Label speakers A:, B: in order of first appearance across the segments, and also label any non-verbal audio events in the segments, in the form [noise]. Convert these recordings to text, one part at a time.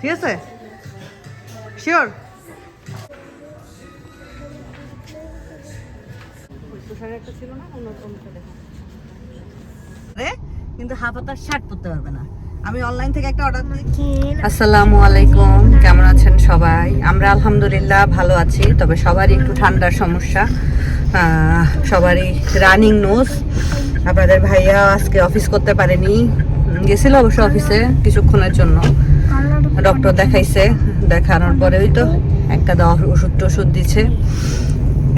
A: ঠিক আছে? শিওর কিন্তু শার্ট পরতে পারবে না। আমি অনলাইন থেকে একটা অর্ডার আসসালামু আলাইকুম কেমন আছেন সবাই? আমরা আলহামদুলিল্লাহ ভালো আছি তবে সবারই একটু ঠান্ডার সমস্যা। সবারই রানিং নোজ আপনাদের ভাইয়া আজকে অফিস করতে পারেনি। গেছিল অবশ্য অফিসে কিছুক্ষণের জন্য। ডক্টর দেখাইছে, দেখানোর পরে ওই তো একটা দেওয়া ওষুধ টষুধ দিচ্ছে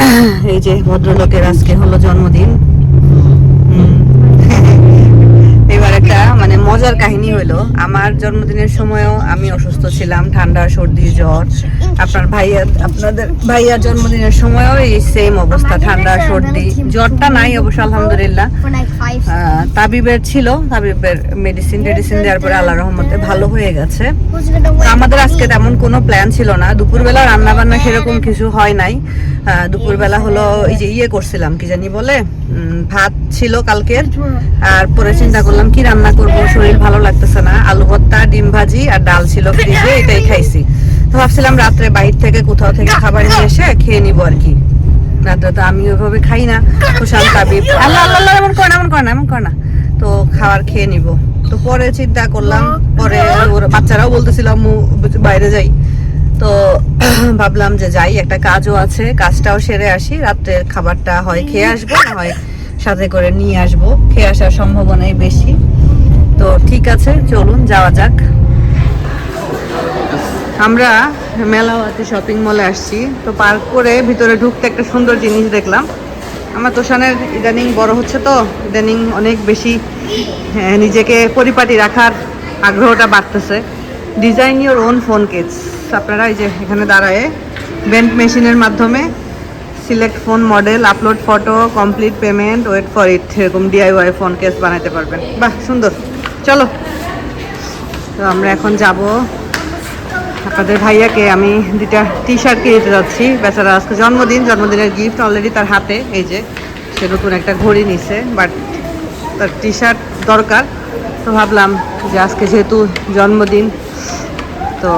A: [clears throat] এই যে ভদ্রলোকের আজকে হলো জন্মদিন। [laughs] এবার একটা মানে মজার কাহিনী হলো, আমার জন্মদিনের সময়ও আমি অসুস্থ ছিলাম, ঠান্ডা, সর্দি, জ্বর। আপনার ভাইয়া, আপনাদের ভাইয়ার জন্মদিনের সময়ও এই সেম অবস্থা, ঠান্ডা, সর্দি, জ্বরটা নাই অবশ্য, আলহামদুলিল্লাহ। তাবিবের ছিল, তাবিবের মেডিসিন টেডিসিন দেওয়ার পরে আল্লাহ রহমতে ভালো হয়ে গেছে। আমাদের আজকে তেমন কোনো প্ল্যান ছিল না। দুপুরবেলা রান্না বান্না সেরকম কিছু হয় নাই। দুপুরবেলা হলো এই যে ইয়ে করছিলাম, কি জানি বলে? ভাত ছিল কালকের। আর পরে চিন্তা করলাম, কি রান্না করব, শরীর ভালো লাগতেছে না। আলু ভর্তা, ডিম ভাজি আর ডাল ছিল ফ্রিজে, এটাই খাইছি। তো ভাবছিলাম রাত্রে বাইরে থেকে কোথাও থেকে খাবার নিয়ে এসে খেয়ে নিবো আর কি। রাত্রে তো আমি ওইভাবে খাই না। কুশান তাবিব, আল্লাহ আল্লাহ এমন করে না, এমন করে না, এমন করে না। তো খাবার খেয়ে নিব। তো পরে চিন্তা করলাম, পরে ওরা বাচ্চারাও বলতেছিল, আম্মু, বাইরে যাই। তো ভাবলাম যে যাই, একটা কাজও আছে, কাজটাও সেরে আসি। রাত্রের খাবারটা হয়, খেয়ে আসব, না হয় সাথে করে নিয়ে আসব। খেয়ে আসার সম্ভাবনাই বেশি। তো ঠিক আছে চলুন যাওয়া যাক। আমরা মেলাওয়াতে শপিং মলে আসছি। তো পার্ক করে ভিতরে ঢুকতে একটা সুন্দর জিনিস দেখলাম। আমার তোষানের ইদানিং বড় হচ্ছে তো ইদানিং অনেক বেশি হ্যাঁ, নিজেকে পরিপাটি রাখার আগ্রহটা বাড়তেছে। Design your own phone case আপনারা এই যে এখানে দাঁড়ায় বেন্ট মেশিনের মাধ্যমে select phone model upload photo complete payment wait for it এরকম ডিআইওয়াই ফোন কেস বানাতে পারবেন। বাহ সুন্দর। চলো। তো আমরা এখন যাব। আপনাদের ভাইয়াকে আমি দুটা টি শার্ট কিনে দিতে যাচ্ছি। বেচারা আজকে জন্মদিন, জন্মদিনের গিফট অলরেডি তার হাতে, এই যে সে নতুন একটা ঘড়ি নিছে বাট তার টি শার্ট দরকার। তো ভাবলাম যে আজকে যেহেতু জন্মদিন, তো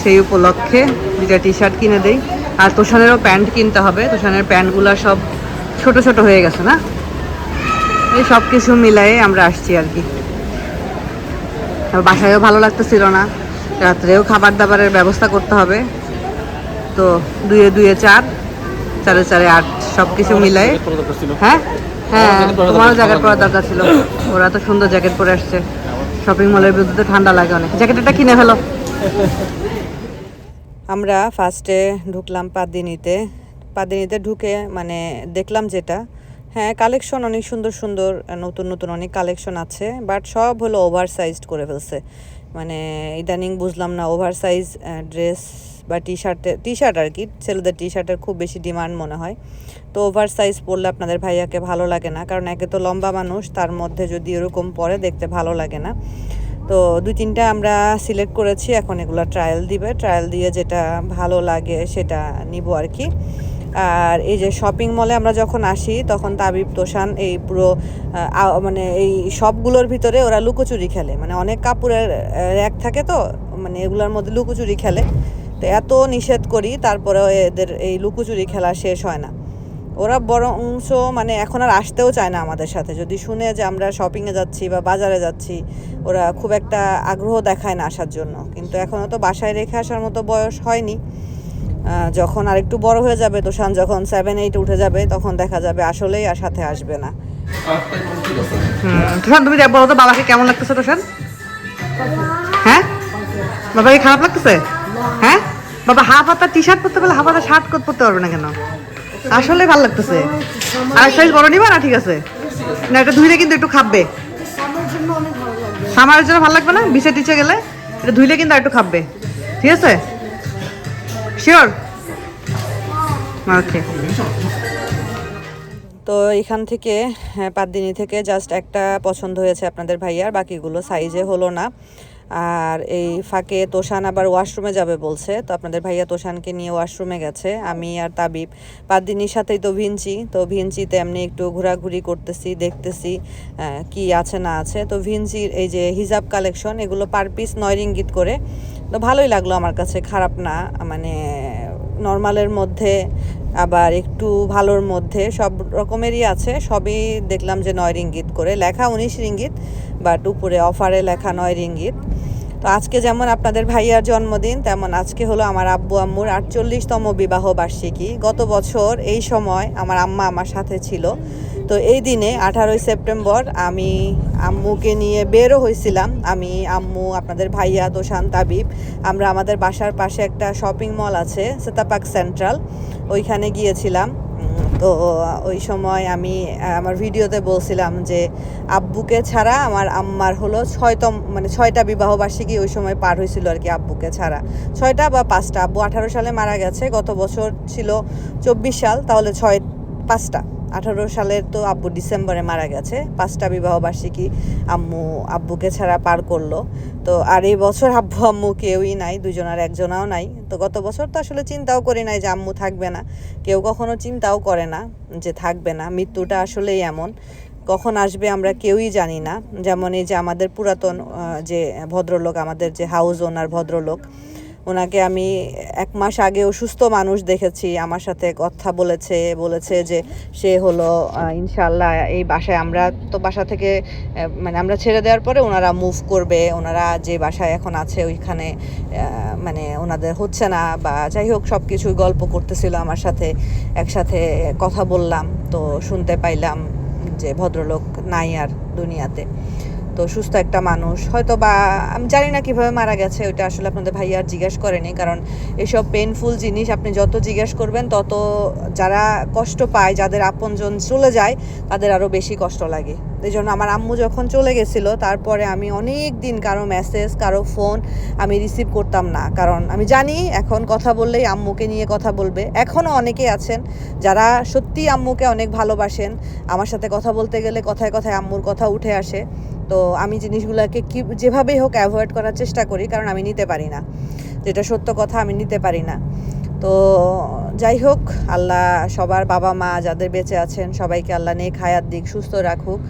A: সেই উপলক্ষে দুটা টি শার্ট কিনে দেই। আর তোষানেরও প্যান্ট কিনতে হবে। তোষানের প্যান্টগুলো সব ছোট ছোট হয়ে গেছে না? এই সব কিছু মিলাই আমরা আসছি আর কি। বাসায়ও ভালো লাগতেছিল না। রাত্রেও খাবার দাবারের ব্যবস্থা করতে হবে। তো দুয়ে দুয়ে চার চারে চারে আট সব কিছু মিলাই। হ্যাঁ? হ্যাঁ তোমারও জ্যাকেট পরার দরকার ছিল। ওরা তো সুন্দর জ্যাকেট পরে আসছে। শপিং মলের বিরুদ্ধে ঠান্ডা লাগে অনেক। জ্যাকেটটা কিনে ফেলো। আমরা ফার্স্টে ঢুকলাম পাদিনিতে পাদিনিতে ঢুকে মানে দেখলাম যেটা হ্যাঁ কালেকশন অনেক সুন্দর সুন্দর নতুন নতুন অনেক কালেকশন আছে বাট সব হলো ওভার সাইজড করে ফেলছে। মানে ইদানিং বুঝলাম না ওভার সাইজ ড্রেস বা টি শার্টের টি শার্ট আর কি, ছেলেদের টি শার্টের খুব বেশি ডিমান্ড মনে হয়। তো ওভার সাইজ পরলে আপনাদের ভাইয়াকে ভালো লাগে না, কারণ একে তো লম্বা মানুষ, তার মধ্যে যদি এরকম পরে দেখতে ভালো লাগে না। তো দুই তিনটা আমরা সিলেক্ট করেছি, এখন এগুলো ট্রায়াল দিবে ট্রায়াল দিয়ে যেটা ভালো লাগে সেটা নিব আর কি। আর এই যে শপিং মলে আমরা যখন আসি, তখন তাবিব, তোষান এই পুরো মানে এই সবগুলোর ভিতরে ওরা লুকোচুরি খেলে। মানে অনেক কাপড়ের র্যাক থাকে তো মানে এগুলোর মধ্যে লুকোচুরি খেলে। তো এত নিষেধ করি তারপরেও এদের এই লুকোচুরি খেলা শেষ হয় না। ওরা বরংশ মানে এখন আর আসতেও চায় না আমাদের সাথে। যদি শুনে যে আমরা শপিংয়ে যাচ্ছি বা বাজারে যাচ্ছি, ওরা খুব একটা আগ্রহ দেখায় না আসার জন্য। কিন্তু এখনও তো বাসায় রেখে আসার মতো বয়স হয়নি। আহ, আর একটু বড় হয়ে যাবে তোষান যখন সেভেন এইট উঠে যাবে তখন দেখা যাবে আসলেই আর সাথে আসবে না। তোষান তুমি বলো তো বাবাকে কেমন লাগতেছে তোষান? হ্যাঁ? বাবাকে খারাপ লাগতেছে? হ্যাঁ? বাবা হাফ হাতা টি শার্ট পরতে পারলে হাফ হাতা শার্ট কোট পরতে পারবে না কেন? আসলে ভালো লাগতেছে। আর সাইজ বড় নিবা না ঠিক আছে? না এটা ধুইলে কিন্তু একটু খাবে সামারের জন্য ভালো লাগবে। না? বিছে টিচে গেলে এটা ধুইলে কিন্তু আর একটু খাবে ঠিক আছে? শিওর? ওকে তো এখান থেকে হ্যাঁ, পাঁচদিনী থেকে জাস্ট একটা পছন্দ হয়েছে আপনাদের ভাইয়ার বাকিগুলো সাইজে হলো না। আর এই ফাঁকে তোষান আবার ওয়াশরুমে যাবে বলছে। তো আপনাদের ভাইয়া তোষানকে নিয়ে ওয়াশরুমে গেছে। আমি আর তাবিব পাদিনীর সাথেই তো ভিঞ্চি তো ভিঞ্চিতে এমনি একটু ঘোরাঘুরি করতেছি দেখতেছি কি আছে না আছে। তো ভিঞ্চির এই যে হিজাব কালেকশন এগুলো পার পিস নয় রিঙ্গিত করে। তো ভালোই লাগল আমার কাছে, খারাপ না মানে নর্মালের মধ্যে, আবার একটু ভালোর মধ্যে, সব রকমেরই আছে, সবই দেখলাম যে নয় রিঙ্গিত করে, লেখা উনিশ রিঙ্গিত বাট উপরে অফারে লেখা নয় রিঙ্গিত। তো আজকে যেমন আপনাদের ভাইয়ার জন্মদিন, তেমন আজকে হলো আমার আব্বু আম্মুর আটচল্লিশতম বিবাহ বার্ষিকী গত বছর এই সময় আমার আম্মা আমার সাথে ছিল। তো এই দিনে আঠারোই সেপ্টেম্বর আমি আম্মুকে নিয়ে বেরও হয়েছিলাম। আমি আম্মু, আপনাদের ভাইয়া দোশান তাবিব, আমরা আমাদের বাসার পাশে একটা শপিং মল আছে, সেতাপাক সেন্ট্রাল ওইখানে গিয়েছিলাম। তো ওই সময় আমি, আমার ভিডিওতে বলছিলাম যে আব্বুকে ছাড়া আমার আম্মার হলো ছয়তম মানে ছয়টা বিবাহ বার্ষিকী ওই সময় পার হয়েছিল আর কি আব্বুকে ছাড়া। ছয়টা বা পাঁচটা, আব্বু আঠারো সালে মারা গেছে, গত বছর ছিল চব্বিশ সাল, তাহলে ছয়, পাঁচটা। আঠারো সালের তো আব্বু ডিসেম্বরে মারা গেছে। পাঁচটা বিবাহ বার্ষিকী আম্মু আব্বুকে ছাড়া পার করল। তো আর এই বছর আব্বু আম্মু কেউই নাই, দুজনের একজনাও নাই। তো গত বছর তো আসলে চিন্তাও করি নাই যে আম্মু থাকবে না। কেউ কখনো চিন্তাও করে না যে থাকবে না। মৃত্যুটা আসলেই এমন। কখন আসবে আমরা কেউই জানি না। যেমন এই যে আমাদের পুরাতন যে ভদ্রলোক, আমাদের যে হাউস ওনার ভদ্রলোক ওনাকে আমি এক মাস আগে অসুস্থ মানুষ দেখেছি, আমার সাথে কথা বলেছে বলেছে যে সে হলো ইনশাল্লাহ এই বাসায় আমরা তো বাসা থেকে মানে আমরা ছেড়ে দেওয়ার পরে ওনারা মুভ করবে, ওনারা যে বাসায় এখন আছে ওইখানে মানে ওনাদের হচ্ছে না বা যাই হোক সব কিছুই গল্প করতেছিল আমার সাথে, একসাথে কথা বললাম তো শুনতে পাইলাম যে ভদ্রলোক নাই আর দুনিয়াতে। তো সুস্থ একটা মানুষ। হয়তো বা আমি জানি না কীভাবে মারা গেছে, ওইটা আসলে আপনাদের ভাইয়া আর জিজ্ঞেস করেনি, কারণ এসব পেনফুল জিনিস আপনি যত জিজ্ঞেস করবেন, তত যারা কষ্ট পায়, যাদের আপনজন চলে যায়, তাদের আরও বেশি কষ্ট লাগে। এই জন্য আমার আম্মু যখন চলে গেছিল, তারপরে আমি অনেক দিন কারও মেসেজ কারও ফোন আমি রিসিভ করতাম না। কারণ আমি জানি, এখন কথা বললেই আম্মুকে নিয়ে কথা বলবে। এখনও অনেকে আছেন যারা সত্যি আম্মুকে অনেক ভালোবাসেন। আমার সাথে কথা বলতে গেলে কথায় কথায় আম্মুর কথা উঠে আসে। তো আমি জিনিসগুলোকে কি যেভাবেই হোক অ্যাভয়েড করার চেষ্টা করি কারণ আমি নিতে পারি না। যেটা সত্য কথা আমি নিতে পারি না। তো যাই হোক আল্লাহ সবার বাবা মা যাদের বেঁচে আছেন সবাইকে আল্লাহ নেক হায়াত দিক সুস্থ রাখুক।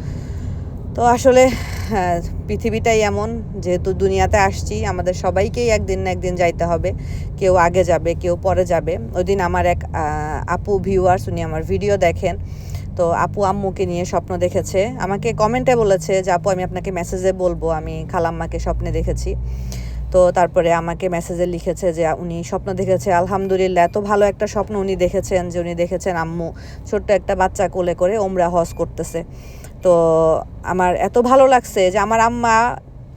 A: তো আসলে হ্যাঁ, পৃথিবীটাই এমন যেহেতু দুনিয়াতে আসছি আমাদের সবাইকেই একদিন না একদিন যাইতে হবে। কেউ আগে যাবে কেউ পরে যাবে। ওই দিন আমার এক আপু ভিউয়ার্স উনি আমার ভিডিও দেখেন। তো আপু আম্মুকে নিয়ে স্বপ্ন দেখেছে। আমাকে কমেন্টে বলেছে যে, আপু, আমি আপনাকে মেসেজে বলব। আমি খালাম্মাকে স্বপ্নে দেখেছি। তো তারপরে আমাকে মেসেজে লিখেছে যে, উনি স্বপ্ন দেখেছে। আলহামদুলিল্লাহ, এত ভালো একটা স্বপ্ন উনি দেখেছেন যে, উনি দেখেছেন আম্মু ছোট্ট একটা বাচ্চা কোলে করে ওমরা হজ করতেছে। তো আমার এত ভালো লাগছে যে, আমার আম্মা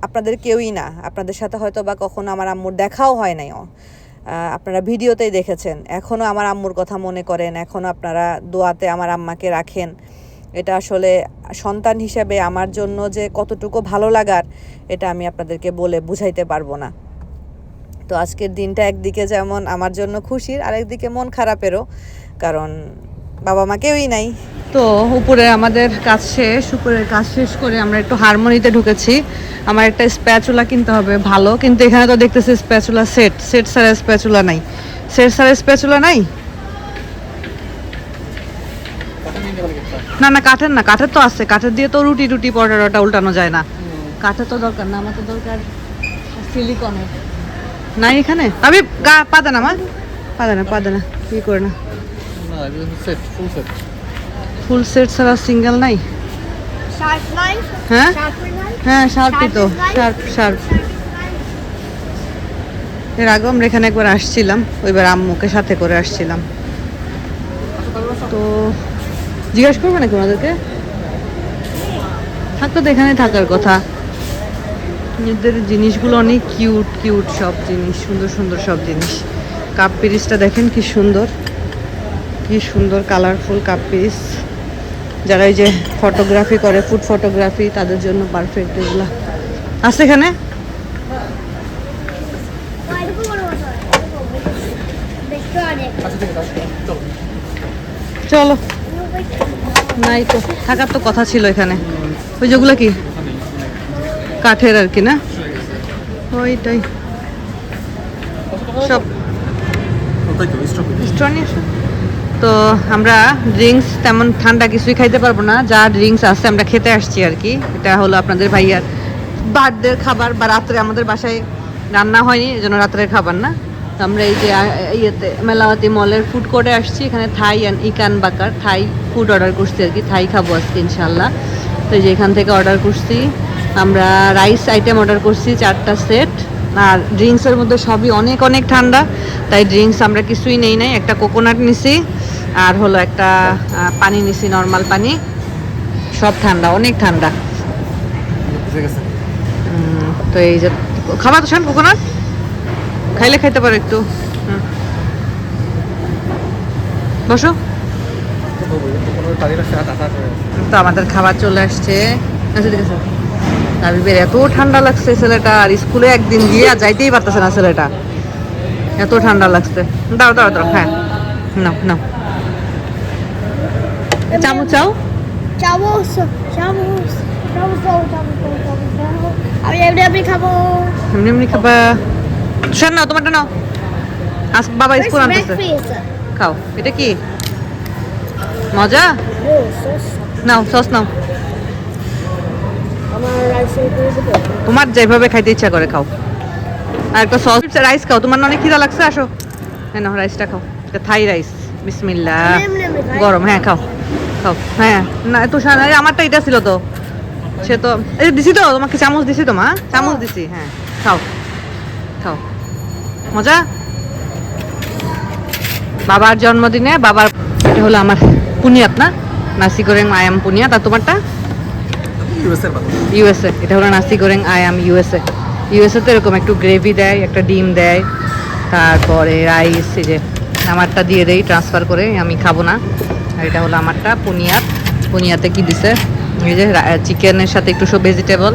A: আপনাদের কেউই না। আপনাদের সাথে হয়তো বা কখনো আমার আম্মুর দেখাও হয় নাই। আপনারা ভিডিওতেই দেখেছেন। এখনও আমার আম্মুর কথা মনে করেন এখনও আপনারা দোয়াতে আমার আম্মাকে রাখেন। এটা আসলে সন্তান হিসেবে আমার জন্য যে কতটুকু ভালো লাগার, এটা আমি আপনাদেরকে বলে বুঝাইতে পারব না। তো আজকের দিনটা একদিকে যেমন আমার জন্য খুশির, আরেকদিকে মন খারাপেরও। কারণ বাবা মা কেউই নাই। তো উপরে আমাদের কাজ শেষ, উপরের কাজ শেষ করে আমরা একটু হারমোনিতে ঢুকেছি। আমার একটা স্প্যাচুলা কিনতে হবে, ভালো। কিন্তু এখানে তো দেখতেছি স্প্যাচুলা সেট সেট ছাড়া স্প্যাচুলা নাই। সেট ছাড়া স্প্যাচুলা নাই? না না, কাঠের না, কাঠের তো আছে। কাঠের দিয়ে তো রুটি রুটি পরোটা উল্টানো যায় না। কাঠের তো দরকার না, আমার তো দরকার সিলিকনের নাই এখানে? আমি গা না, মা। পাদা না পাদা না, কি করে না। ফুল সেট ছাড়া সিঙ্গেল নাই? হ্যাঁ? হ্যাঁ শার্পই তো শার্প শার্প এর আগে আমরা এখানে একবার আসছিলাম ওইবার আম্মুকে সাথে করে আসছিলাম। তো জিজ্ঞাসা করবে নাকি ওনাদেরকে? থাকতো তো এখানে থাকার কথা। এদের জিনিসগুলো অনেক কিউট কিউট সব জিনিস সুন্দর সুন্দর সব জিনিস। কাপ পিরিসটা দেখেন কি সুন্দর। কি সুন্দর কালারফুল কাপ পিস যারা এই যে ফটোগ্রাফি করে ফুড ফটোগ্রাফি তাদের জন্য পারফেক্ট এগুলো। আছে এখানে?
B: চলো।
A: নাই তো থাকার তো কথা ছিল এখানে। ওই যেগুলো কি? কাঠের আর কি না? ওইটাই। সব
B: তো
A: আমরা ড্রিঙ্কস তেমন ঠান্ডা কিছুই খাইতে পারব না, যা ড্রিঙ্কস আছে আমরা খেতে আসছি আর কি। এটা হলো আপনাদের ভাইয়ার বার্থডের খাবার বা রাত্রে আমাদের বাসায় রান্না হয়নি এই জন্য রাত্রের খাবার না। তো আমরা এই যে ইয়েতে, মেলাওয়াতি মলের ফুড কোর্টে আসছি, এখানে থাই অ্যান্ড ইকান বাকার থাই ফুড অর্ডার করছি আর কি থাই খাব আজকে ইনশাল্লাহ তো যে এখান থেকে অর্ডার করছি, আমরা রাইস আইটেম অর্ডার করছি, চারটা সেট আর ড্রিঙ্কসের মধ্যে সবই অনেক অনেক ঠান্ডা, তাই ড্রিঙ্কস আমরা কিছুই নেই নাই, একটা কোকোনাট নিছি। আর হলো একটা পানি নিছি নর্মাল পানি। সব ঠান্ডা, অনেক ঠান্ডা। তো এই যে খাবার তো শান কোকোনাট খাইলে খাইতে পারো একটু। বসো।
B: তো কোনো
A: আমাদের খাবার চলে আসছে। ঠিক আছে এত ঠান্ডা লাগছে ছেলেটা, আর স্কুলে একদিন গিয়ে আর যাইতেই পারতেছে না ছেলেটা। এত ঠান্ডা লাগছে। দাও দাও দাও হ্যাঁ। নাও নাও। চামচ চাও।
C: আমি এমনি এমনি খাব।
A: এমনি এমনি খাবা? তুষার নাও তোমারটা নাও। আজ বাবা স্কুল আনতেছে। খাও। এটা কি? মজা? নাও সস নাও। তোমার যেভাবে খাইতে ইচ্ছা করে খাও। আর একটা সস রাইস খাও। তোমার না অনেক খিদা লাগছে আসো। হ্যাঁ রাইসটা খাও। এটা থাই রাইস
C: খাই।
A: গরম হ্যাঁ খাও। খাও। হ্যাঁ না তো আমারটা এটা ছিল তো। সে তো এই দিছি তো তোমাকে চামচ দিছি তো মা? চামচ দিছি হ্যাঁ খাও। খাও। মজা? বাবার জন্মদিনে বাবার এটা হলো আমার পুনিয়াত না? নাসি গোরেং আয়াম পুনিয়াত আর তোমারটা? ইউএসএ এটা হলো নাসি গোরেং আয়াম ইউএসএ। ইউএসএ তো এরকম একটু গ্রেভি দেয় একটা ডিম দেয় তারপরে রাইস এই যে আমারটা দিয়ে দেই ট্রান্সফার করে আমি খাব না। আর এটা হলো আমারটা পুনিয়াত পুনিয়াতে কি দিছে? এই যে চিকেনের সাথে একটু সব ভেজিটেবল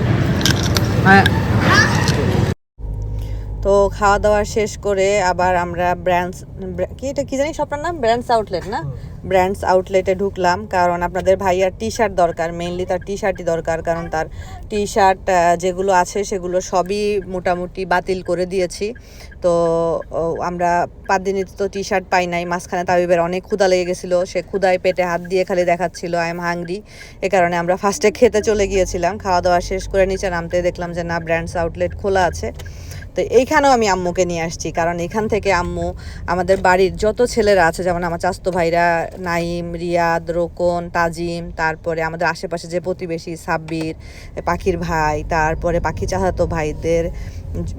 A: তো খাওয়া দাওয়া শেষ করে আবার আমরা ব্র্যান্ডস কি এটা কি জানি সবটার নাম? ব্র্যান্ডস আউটলেট না? ব্র্যান্ডস আউটলেটে ঢুকলাম, কারণ আপনাদের ভাইয়ার টি শার্ট দরকার মেনলি তার টি শার্টই দরকার, কারণ তার টি শার্ট যেগুলো আছে সেগুলো সবই মোটামুটি বাতিল করে দিয়েছি। তো আমরা পাঁচ দিনই তো টি শার্ট পাই নাই, মাঝখানে তাবিবের অনেক ক্ষুদা লেগে গেছিল, সে ক্ষুধায় পেটে হাত দিয়ে খালি দেখাচ্ছিল আই এম হাংরি এ কারণে আমরা ফার্স্টে খেতে চলে গিয়েছিলাম খাওয়া দাওয়া শেষ করে নিচে নামতে দেখলাম যে না ব্র্যান্ডস আউটলেট খোলা আছে। তো এইখানেও আমি আম্মুকে নিয়ে আসছি, কারণ এখান থেকে আম্মু আমাদের বাড়ির যত ছেলেরা আছে, যেমন আমার চাস্তো ভাইরা নাইম, রিয়াদ, রোকন, তাজিম, তারপরে আমাদের আশেপাশে যে প্রতিবেশী সাব্বির পাখির ভাই, তারপরে পাখি চাহাতো ভাইদের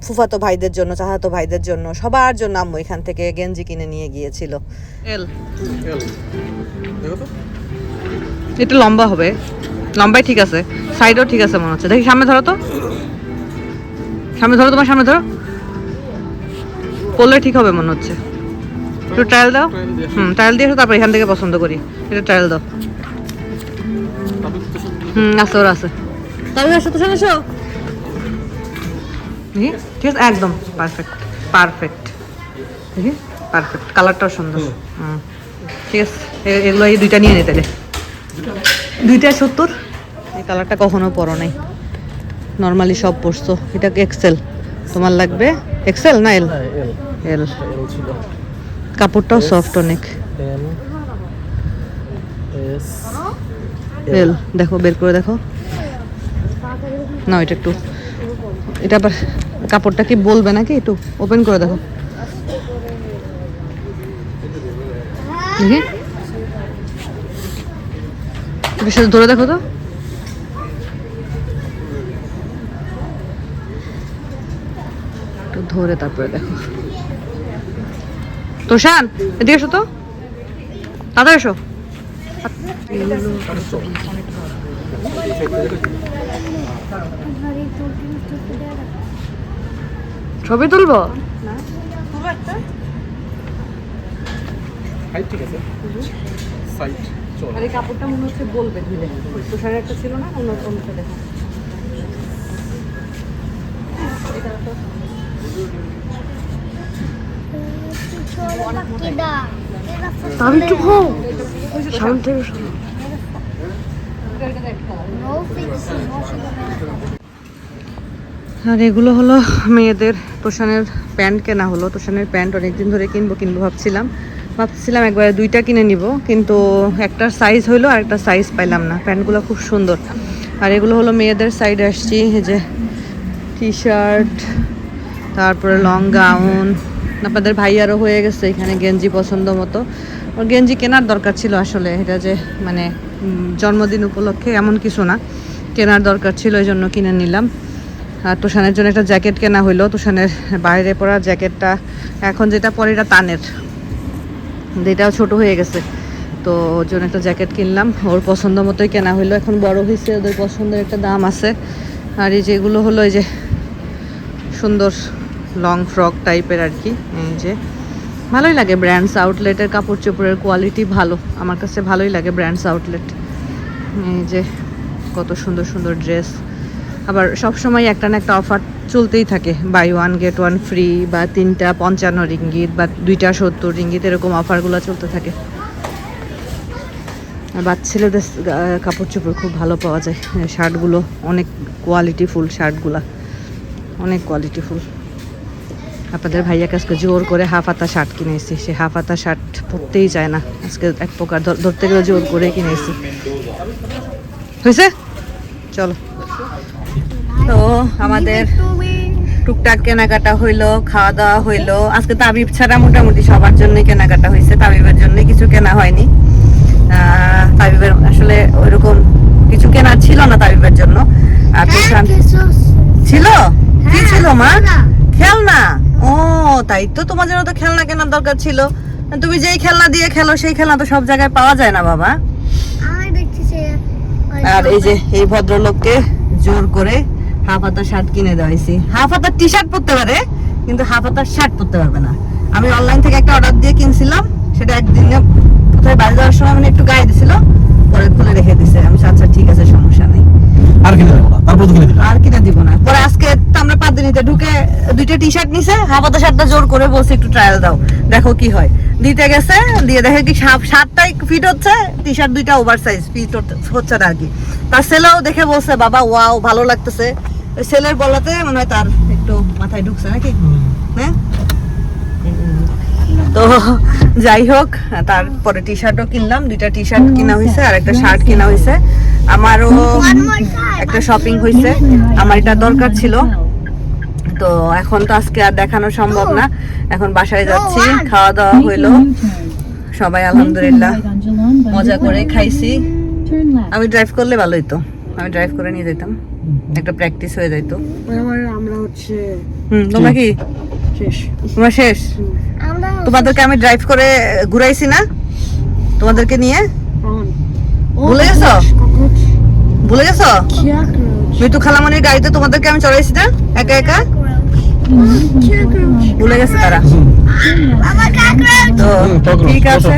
A: ফুফাতো ভাইদের জন্য চাহাতো ভাইদের জন্য সবার জন্য আম্মু এখান থেকে গেঞ্জি কিনে নিয়ে গিয়েছিল। এল।
B: এল। দেখো তো।
A: এটা লম্বা হবে। লম্বাই ঠিক আছে। সাইডও ঠিক আছে মনে হচ্ছে। দেখি সামনে ধরো তো। সামনে ধরো তোমার সামনে ধরো। পড়লে ঠিক হবে মনে হচ্ছে। একটু ট্রায়াল দাও।
B: আসো।
A: হুম ট্রায়াল দিয়ে এসো, তারপর এখান থেকে পছন্দ করি। এটা ট্রায়াল দাও। হুম আছে ওর আছে। তবে আসো তো শোনো দেখি? ঠিক আছে? একদম পারফেক্ট পারফেক্ট দেখি? পারফেক্ট কালারটাও সুন্দর। হুম। ঠিক আছে? এগুলো এই দুইটা নিয়ে নিতে তাহলে। দুইটা সত্তর? এই কালারটা কখনো পরো নাই। নর্মালি সব পরছো। এটা এক্সেল তোমার লাগবে? এক্সেল না এল
B: হ্যাঁ এল
A: কাপড়টাও সফট অনেক। এল দেখো বের করে দেখো। না এটা একটু। এটা আবার কাপড়টা কি বলবে নাকি? একটু ওপেন করে দেখো। এটার ধরে দেখো তো। ধরে তারপরে দেখো। তোষান, এদিকে এসো তো। তাড়াতাড়ি এসো। ছবি তুলবো?
B: ঠিক আছে। সাইড চল।
A: আর কাপড়টা মনে হচ্ছে বলবে ধুলে তুষারের একটা ছিল না অন্য অন্যটা দেখো। আমি সামনে থেকে। আর এগুলো হলো মেয়েদের তোষানের প্যান্ট কেনা হলো। তোষানের প্যান্ট অনেকদিন ধরে কিনবো কিনবো ভাবছিলাম। ভাবছিলাম একবারে দুইটা কিনে নিব, কিন্তু একটার সাইজ হইল আর একটা সাইজ পাইলাম না। প্যান্টগুলো খুব সুন্দর। আর এগুলো হলো মেয়েদের সাইড আসছি যে টি শার্ট তারপরে লং গাউন আপনাদের ভাইয়ারও হয়ে গেছে এখানে গেঞ্জি পছন্দ মতো। ওর গেঞ্জি কেনার দরকার ছিল আসলে, এটা যে মানে জন্মদিন উপলক্ষে এমন কিছু না। কেনার দরকার ছিল, এই জন্য কিনে নিলাম। আর তুষানের জন্য একটা জ্যাকেট কেনা হইল। তুষানের বাইরে পরা জ্যাকেটটা এখন যেটা পরে এটা তানের। এটাও ছোট হয়ে গেছে। তো ওর জন্য একটা জ্যাকেট কিনলাম। ওর পছন্দ মতোই কেনা হইল। এখন বড় হয়েছে ওদের পছন্দের একটা দাম আছে। আর এই যেগুলো হলো, এই যে সুন্দর লং ফ্রক টাইপের আর কি, এই যে ভালোই লাগে ব্র্যান্ডস আউটলেটের কাপড় চোপড়ের কোয়ালিটি ভালো। আমার কাছে ভালোই লাগে ব্র্যান্ডস আউটলেট এই যে কত সুন্দর সুন্দর ড্রেস আবার সব সময় একটা না একটা অফার চলতেই থাকে। Buy one get one free বা তিনটা পঞ্চান্ন রিঙ্গিত বা দুইটা সত্তর রিঙ্গিত এরকম অফারগুলো চলতে থাকে। আর বাচ্চা ছেলেদের কাপড় চোপড় খুব ভালো পাওয়া যায়। শার্টগুলো অনেক কোয়ালিটিফুল শার্টগুলা অনেক কোয়ালিটিফুল আপনাদের ভাইয়া আজকে জোর করে হাফ হাতা শার্ট কিনেছি। সে হাফ হাতা শার্ট পরতেই চায় না। আজকে এক প্রকার ধরতে গেলে জোর করে কিনেছি। হয়েছে? চলো। তো আমাদের টুকটাক কেনাকাটা হইল খাওয়া দাওয়া হইল। আজকে তাবিব ছাড়া মোটামুটি সবার জন্য কেনাকাটা হয়েছে। তাবিবের জন্য কিছু কেনা হয়নি। তাবিবের আসলে ওইরকম কিছু কেনার ছিল না তাবিবের জন্য। আর ছিল? কি ছিল মা? তাই তো তোমার জন্য তো খেলনা কেনার দরকার ছিল। তুমি যেই খেলনা দিয়ে খেলো সেই খেলনা তো সব জায়গায় পাওয়া যায় না বাবা। আর এই যে এই ভদ্রলোককে জোর করে হাফ হাতা শার্ট কিনে দেওয়া হয়েছে। হাফ হাতা টি শার্ট পরতে পারে কিন্তু হাফ হাতার শার্ট পরতে পারবে না। আমি অনলাইন থেকে একটা অর্ডার দিয়ে কিনছিলাম সেটা একদিনে কোথায় বাড়ি যাওয়ার সময় মানে একটু গায়ে দিছিল পরে খুলে রেখে দিছে। আমি আচ্ছা ঠিক আছে সমস্যা নেই।
B: আর কিনে দেবো না তারপর তো কিনে দিলাম।
A: আর কিনা দিব না। পরে আজকে তো আমরা পাঁচ দিনিতে ঢুকে দুইটা টি শার্ট নিছে হাফাতা শার্টটা জোর করে বলছে একটু ট্রায়াল দাও দেখো কি হয়। দিতে গেছে দিয়ে দেখে কি শার্টটাই ফিট হচ্ছে টি শার্ট দুইটা ওভার সাইজ ফিট হচ্ছে না আর কি। তার ছেলেও দেখে বলছে বাবা ওয়াও ভালো লাগতেছে। ছেলের বলাতে মনে হয় তার একটু মাথায় ঢুকছে নাকি? হ্যাঁ? তো যাই হোক তারপরে টি শার্টও কিনলাম দুইটা টি শার্ট কিনা হয়েছে আর একটা শার্ট কিনা হয়েছে আমারও একটা শপিং হয়েছে আমার এটা দরকার ছিল। তো এখন তো আজকে আর দেখানো সম্ভব না। এখন বাসায় যাচ্ছি খাওয়া দাওয়া হইল। সবাই আলহামদুলিল্লাহ মজা করে খাইছি। আমি ড্রাইভ করলে ভালোই তো। আমি ড্রাইভ করে নিয়ে যেতাম একটা প্র্যাকটিস হয়ে যাইতো।
D: আমরা হচ্ছে
A: হুম তোমরা কি? তোমরা শেষ? তোমাদেরকে আমি ড্রাইভ করে ঘুরাইছি না? তোমাদেরকে নিয়ে? ভুলে গেছো? ভুলে গেছো? মিতু খালামনির গাড়িতে তোমাদেরকে আমি চড়াইছি না? একা একা? ভুলে গেছে তারা। তো ঠিক আছে.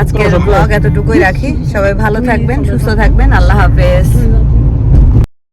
A: আজকের ব্লগ এতটুকুই রাখি। সবাই ভালো থাকবেন সুস্থ থাকবেন। আল্লাহ হাফেজ।